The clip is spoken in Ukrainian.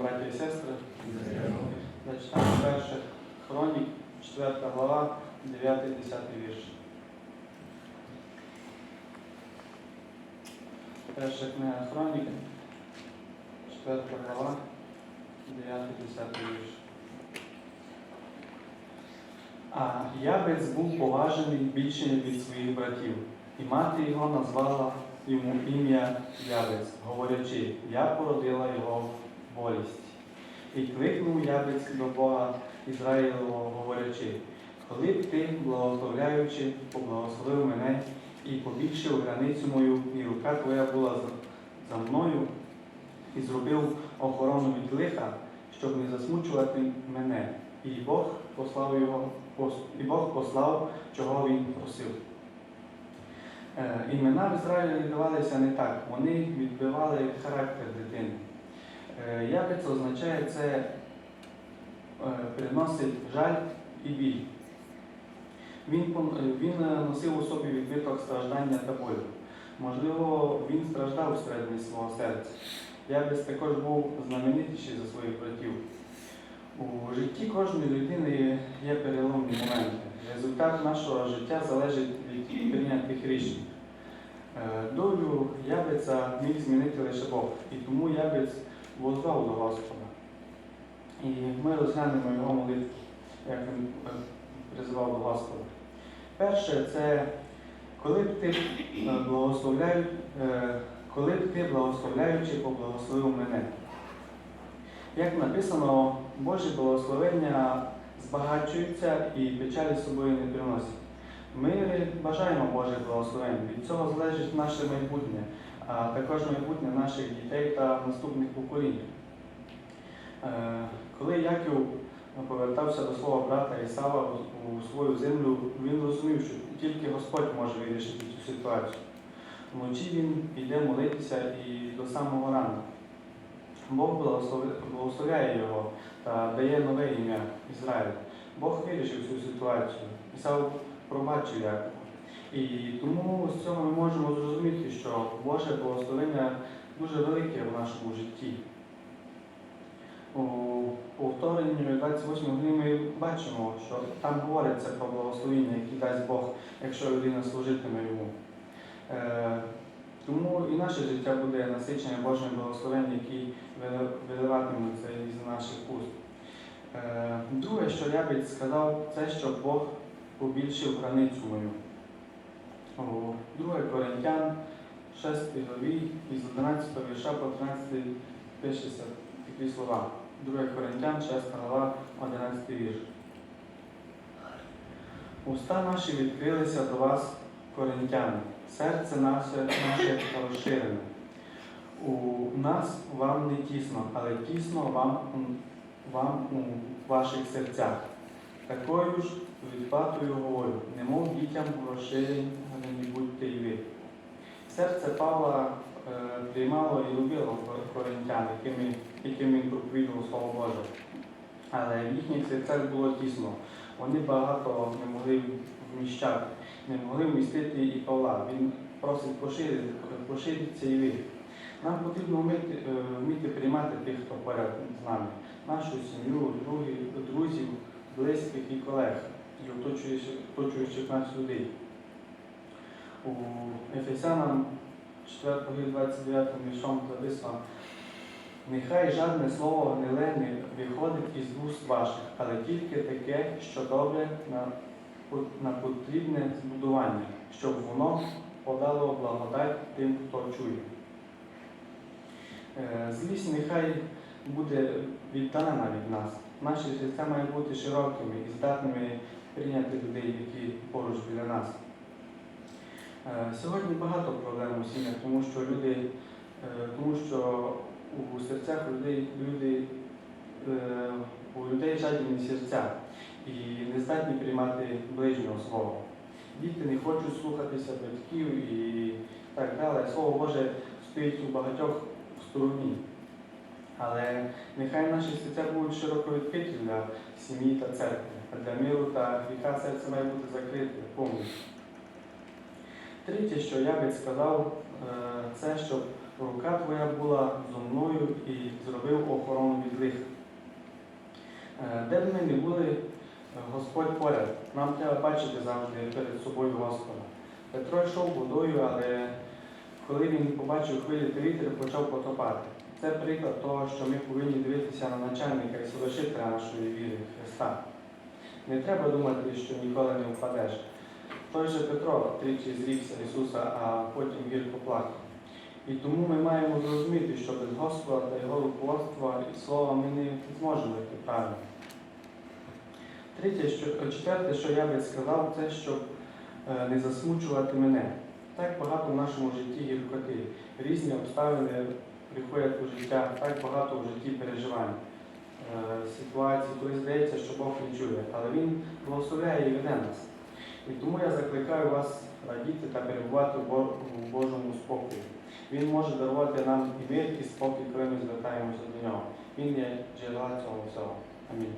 браті і сестри. Зачитаємо перше хронік, 4 глава, 9-10 вірш. Перша книга хронік, 4 глава, 9-10 вірш. А Ябець був поважений більше від своїх братів, і мати його назвала йому ім'я Ябець, говорячи, я породила його болість. І кликнув Ябець до Бога Ізраїлового, говорячи, коли б ти, благословляючи, поблагословив мене і побільшив границю мою, і рука твоя була за, мною, і зробив охорону від лиха, щоб не засмучувати мене. І Бог послав його, і Бог послав, чого він просив. Е, Імена в Ізраїлі давалися не так, вони відбивали характер дитини. Е, Ябець означає це е, приносить жаль і біль. Він, е, він носив у собі відбиток страждання та болю. Можливо, він страждав всередині свого серця. Ябець також був знаменитіший за своїх братів. У житті кожної людини є переломні моменти. Результат нашого життя залежить від прийнятих рішень. Долю Ябеця міг змінити лише Бог, і тому Ябець возвав до Господа. І ми розглянемо його молитву, як він е, призивав до Господа. Перше, це коли б ти е, благословляю, е, коли б ти благословляючи, поблагословив мене. Як написано, Божі благословення збагачуються і печалі з собою не приносять. Ми бажаємо Божих благословень. Від цього залежить наше майбутнє, а також майбутнє наших дітей та наступних поколінь. Е, Коли Яків повертався до свого брата Ісава у- свою землю, він розумів, що тільки Господь може вирішити цю ситуацію. Вночі він йде молитися і до самого ранку. Бог благословляє його та дає нове ім'я Ізраїль. Бог вирішив цю ситуацію. Ісав Якова. І тому з цього ми можемо зрозуміти, що Боже благословення дуже велике в нашому житті. У повторенні 28 главі ми бачимо, що там говориться про благословення, які дасть Бог, якщо людина служитиме йому. Е, тому і наше життя буде насичене Божим благословенням, які вили- виливатимуться із наших уст. Е, Друге, що я би сказав, це що Бог побільшив границю мою. У 2 Коринтян 6 главі із 11 вірша по 13 пишеться такі слова. 2 Коринтян 6 глава 11 вірш. Уста наші відкрилися до вас, коринтяни, серце наше, наше розширене. У нас вам не тісно, але тісно вам, вам у ваших серцях. Такою ж відплатою говорю, немов дітям розширені будьте й ви. Серце Павла е, приймало і любило коринтян, якими, яким він проповідував Слово Боже. Але в їхніх серцях було тісно. Вони багато не могли вміщати, не могли вмістити і Павла. Він просить поширити, пошириться і ви. Нам потрібно вміти, е, вміти приймати тих, хто поряд з нами, нашу сім'ю, друзів, близьких і колег, і оточуючих, нас людей. У Ефесянам 4 29 віршом записано, нехай жадне слово гниле не виходить із вуст ваших, але тільки таке, що добре на, на потрібне збудування, щоб воно подало благодать тим, хто чує. Е, Злість нехай буде віддалена від нас. Наші серця мають бути широкими і здатними прийняти людей, які поруч біля нас. Е, Сьогодні багато проблем у сім'ях, тому що люди, е, тому що у серцях людей, люди, е, у людей жадібні серця і не здатні приймати ближнього свого. Діти не хочуть слухатися батьків і так далі. Слово Боже стоїть у багатьох стороні. Але нехай наші серця будуть широко відкриті для сім'ї та церкви, а для миру та гріха серце має бути закрите повністю. Третє, що я би сказав, е, це щоб рука твоя була зо мною і зробив охорону від лиха. Де б ми не були, е, Господь поряд. Нам треба бачити завжди перед собою Господа. Петро йшов водою, але коли він побачив хвилі та вітер, почав потопати. Це приклад того, що ми повинні дивитися на начальника і совершителя нашої віри Христа. Не треба думати, що ніколи не впадеш. Той же Петро тричі зрікся Ісуса, а потім гірко плакав. І тому ми маємо зрозуміти, що без Господа та Його руководства і слова ми не зможемо йти правильно. Третє, що, четверте, що я би сказав, це щоб е, не засмучувати мене. Так багато в нашому житті гіркоти, різні обставини приходять у життя, так багато в житті переживань, е, ситуацій, коли здається, що Бог не чує, але Він благословляє і веде нас. І тому я закликаю вас радіти та перебувати у Божому спокої. Він може дарувати нам і мир, і спокій, коли ми звертаємося до нього. Він є джерела цього всього. Амінь.